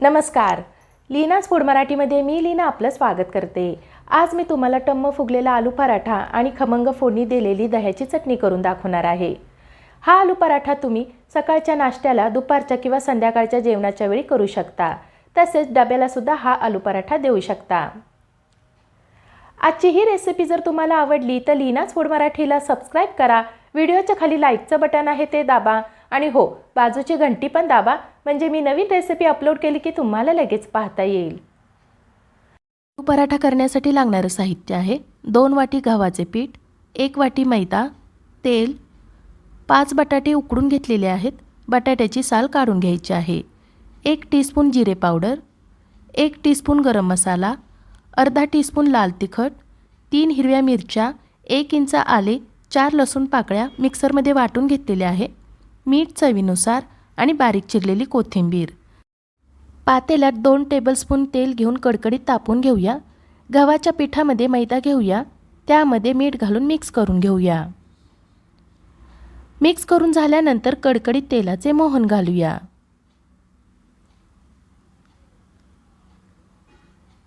नमस्कार. लीनाच फूड मराठीमध्ये मी लीना आपलं स्वागत करते. आज मी तुम्हाला टम्म फुगलेला आलू पराठा आणि खमंग फोडणी दिलेली दह्याची चटणी करून दाखवणार आहे. हा आलू पराठा तुम्ही सकाळच्या नाश्त्याला दुपारच्या किंवा संध्याकाळच्या जेवणाच्या वेळी करू शकता. तसेच डब्यालासुद्धा हा आलू पराठा देऊ शकता. आजची ही रेसिपी जर तुम्हाला आवडली तर लीनाच फूड मराठीला सबस्क्राईब करा. व्हिडिओच्या खाली लाईकचं बटन आहे ते दाबा. आणि हो बाजूची घंटी पण दाबा. म्हणजे मी नवीन रेसिपी अपलोड केली की तुम्हाला लगेच पाहता येईल. पराठा करण्यासाठी लागणारं साहित्य आहे. दोन वाटी गव्हाचे पीठ एक वाटी मैदा तेल पाच बटाटे उकडून घेतलेले आहेत. बटाट्याची साल काढून घ्यायची आहे. एक टीस्पून जिरे पावडर एक टीस्पून गरम मसाला अर्धा टीस्पून लाल तिखट तीन हिरव्या मिरच्या एक इंच आले चार लसूण पाकळ्या मिक्सरमध्ये वाटून घेतलेल्या आहे मीठ चवीनुसार आणि बारीक चिरलेली कोथिंबीर. पातेल्यात दोन टेबलस्पून तेल घेऊन कडकडीत तापून घेऊया. गव्हाच्या पिठामध्ये मैदा घेऊया. त्यामध्ये मीठ घालून मिक्स करून घेऊया. मिक्स करून झाल्यानंतर कडकडीत तेलाचे मोहन घालूया.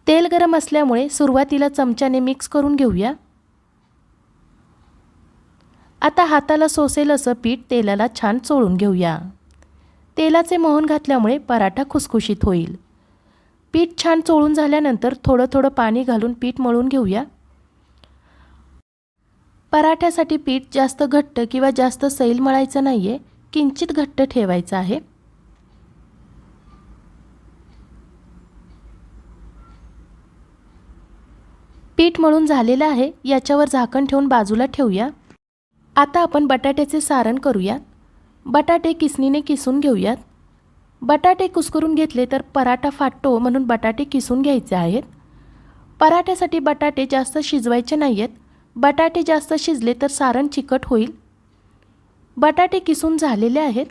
तेल गरम असल्यामुळे सुरुवातीला चमच्याने मिक्स करून घेऊया. आता हाताला सोसेल असं पीठ तेलाला छान चोळून घेऊया. तेलाचे मोहन घातल्यामुळे पराठा खुसखुशीत होईल. पीठ छान चोळून झाल्यानंतर थोडं थोडं पाणी घालून पीठ मळून घेऊया. पराठ्यासाठी पीठ जास्त घट्ट किंवा जास्त सैल मळायचं नाही आहे किंचित घट्ट ठेवायचं आहे. पीठ मळून झालेलं आहे याच्यावर झाकण ठेवून बाजूला ठेवूया. आता आपण बटाट्याचे सारण करूयात. बटाटे किसणीने किसून घेऊयात. बटाटे कुस्करून घेतले तर पराठा फाटतो म्हणून बटाटे किसून घ्यायचे आहेत. पराठ्यासाठी बटाटे जास्त शिजवायचे नाही आहेत बटाटे जास्त शिजले तर सारण चिकट होईल. बटाटे किसून झालेले आहेत.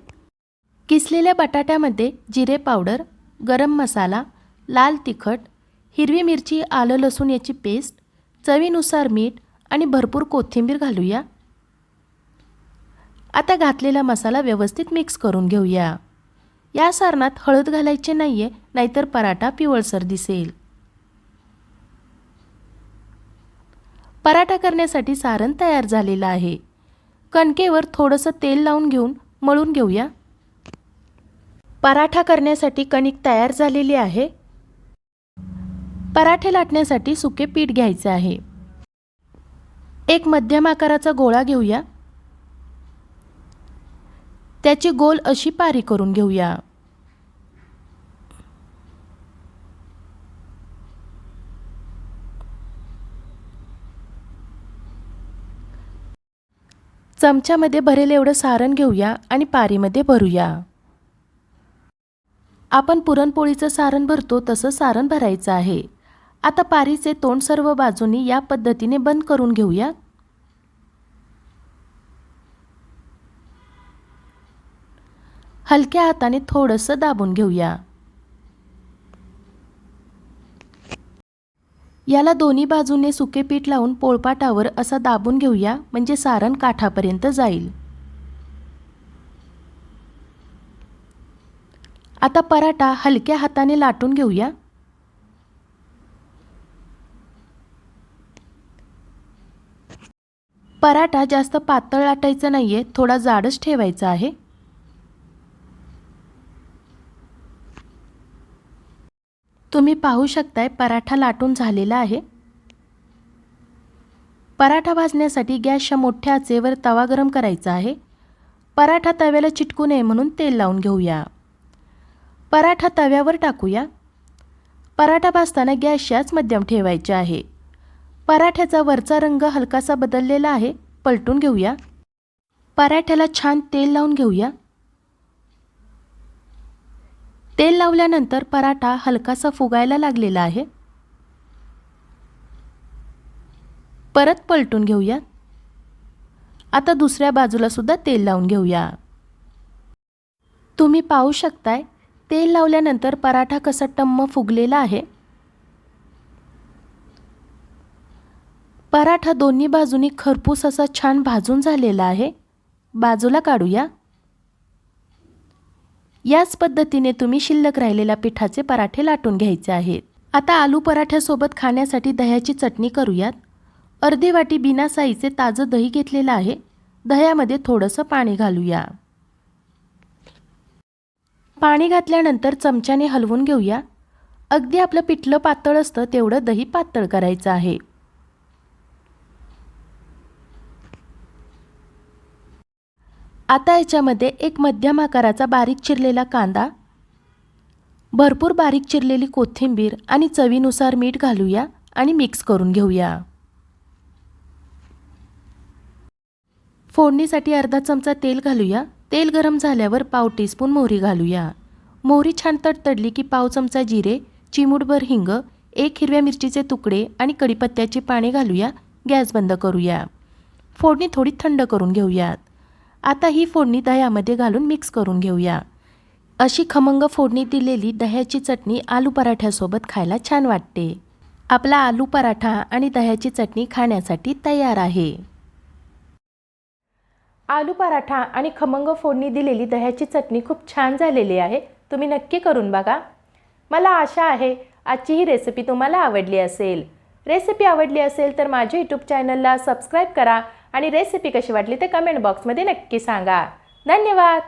किसलेल्या बटाट्यामध्ये जिरे पावडर गरम मसाला लाल तिखट हिरवी मिरची आलं लसूण याची पेस्ट चवीनुसार मीठ आणि भरपूर कोथिंबीर घालूया. आता घातलेला मसाला व्यवस्थित मिक्स करून घेऊया. या सारणात हळद घालायची नाही आहे नाहीतर पराठा पिवळसर दिसेल. पराठा करण्यासाठी सारण तयार झालेलं आहे. कणकेवर थोडंसं तेल लावून घेऊन मळून घेऊया. पराठा करण्यासाठी कणिक तयार झालेली आहे. पराठे लाटण्यासाठी सुके पीठ घ्यायचे आहे. एक मध्यम आकाराचा गोळा घेऊया. त्याची गोल अशी पारी करून घेऊया. चमच्यामध्ये भरेल एवढं सारण घेऊया आणि पारीमध्ये भरूया. आपण पुरणपोळीचं सारण भरतो तसं सारण भरायचं आहे. आता पारीचे तोंड सर्व बाजूनी या पद्धतीने बंद करून घेऊया. हलक्या हाताने थोडंसं दाबून घेऊया. याला दोन्ही बाजूने सुके पीठ लावून पोळपाटावर असा दाबून घेऊया म्हणजे सारण काठापर्यंत जाईल. आता पराठा हलक्या हाताने लाटून घेऊया. पराठा जास्त पातळ लाटायचा नाहीये थोडा जाडच ठेवायचा आहे. तुम्ही पाहू शकताय पराठा लाटून झालेला आहे. पराठा भाजण्यासाठी गॅसच्या मोठ्या आचेवर तवा गरम करायचा आहे. पराठा तव्याला चिटकू नये म्हणून तेल लावून घेऊया. पराठा तव्यावर टाकूया. पराठा भाजताना गॅसच्याच मध्यम ठेवायचे आहे. पराठ्याचा वरचा रंग हलकासा बदललेला आहे. पलटून घेऊया. पराठ्याला छान तेल लावून घेऊया. तेल लावल्यानंतर पराठा हलकासा फुगायला लागलेला आहे. परत पलटून घेऊया. आता दुसऱ्या बाजूला सुद्धा तेल लावून घेऊया. तुम्ही पाहू शकताय तेल लावल्यानंतर पराठा कसा टम्म फुगलेला आहे. पराठा दोन्ही बाजूनी खरपूस असा छान भाजून झालेला आहे. बाजूला काढूया. याच पद्धतीने तुम्ही शिल्लक राहिलेल्या पिठाचे पराठे लाटून घ्यायचे आहेत. आता आलू पराठ्यासोबत खाण्यासाठी दह्याची चटणी करूयात. अर्धी वाटी बिना साईचे ताजं दही घेतलेलं आहे. दह्यामध्ये थोडंसं पाणी घालूया. पाणी घातल्यानंतर चमच्याने हलवून घेऊया. अगदी आपलं पिठलं पातळ असतं तेवढं दही पातळ करायचं आहे. आता याच्यामध्ये एक मध्यम आकाराचा बारीक चिरलेला कांदा भरपूर बारीक चिरलेली कोथिंबीर आणि चवीनुसार मीठ घालूया आणि मिक्स करून घेऊया. फोडणीसाठी अर्धा चमचा तेल घालूया. तेल गरम झाल्यावर पाव टीस्पून मोहरी घालूया. मोहरी छान तडतडली की पाव चमचा जिरे चिमूटभर हिंग एक हिरव्या मिरचीचे तुकडे आणि कढीपत्त्याची पाने घालूया. गॅस बंद करूया. फोडणी थोडी थंड करून घेऊयात. आता ही फोडणी दह्यामध्ये घालून मिक्स करून घेऊया. अशी खमंग फोडणी दिलेली दह्याची चटणी आलू पराठ्यासोबत खायला छान वाटते. आपला आलू पराठा आणि दह्याची चटणी खाण्यासाठी तयार आहे. आलू पराठा आणि खमंग फोडणी दिलेली दह्याची चटणी खूप छान झालेली आहे. तुम्ही नक्की करून बघा. मला आशा आहे आजची ही रेसिपी तुम्हाला आवडली असेल. रेसिपी आवडली असेल तर माझ्या यूट्यूब चॅनलला सबस्क्राईब करा. आणि रेसिपी कशी वाटली ते कमेंट बॉक्समध्ये नक्की सांगा. धन्यवाद!